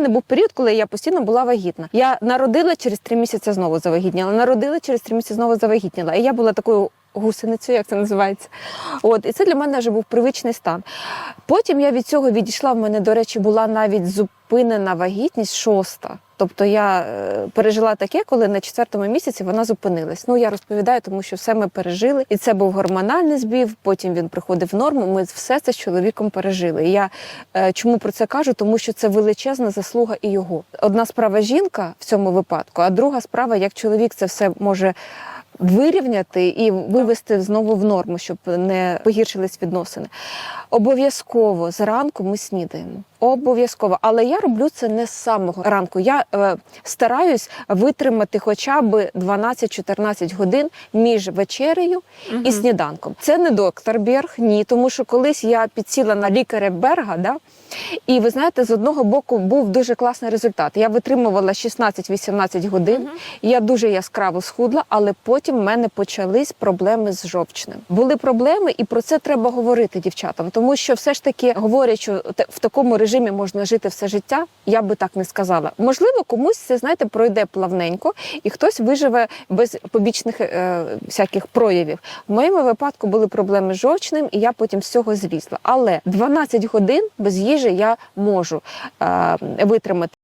Не був період, коли я постійно була вагітна. Я народила через три місяці знову завагітніла. Народила через три місяці знову завагітніла. І я була такою гусеницею, як це називається. От і це для мене вже був привичний стан. Потім я від цього відійшла. В мене, до речі, була навіть зупинена вагітність шоста. Тобто я е, пережила таке, коли на четвертому місяці вона зупинилась. Ну я розповідаю, тому що все ми пережили, і це був гормональний збів. Потім він приходив в норму. Ми все це з чоловіком пережили. І я е, чому про це кажу? Тому що це величезна заслуга і його. Одна справа жінка в цьому випадку, а друга справа, як чоловік це все може. Вирівняти і вивести знову в норму, щоб не погіршились відносини. Обов'язково зранку ми снідаємо. Обов'язково, але я роблю це не з самого ранку. Я е, стараюсь витримати хоча б 12-14 годин між вечерею і сніданком. Це не доктор Берг, ні, тому що колись я підсіла на лікаря Берга, да, і ви знаєте, з одного боку був дуже класний результат. Я витримувала 16-18 годин, я дуже яскраво схудла, але потім в мене почались проблеми з жовчним. Були проблеми, і про це треба говорити дівчатам, тому що все ж таки говорять, що в такому режимі можна жити все життя. Я би так не сказала. Можливо, комусь це знаєте пройде плавненько, і хтось виживе без побічних е, всяких проявів. В моєму випадку були проблеми з жовчним, і я потім з цього злізла. Але 12 годин без їжі я можу е, витримати.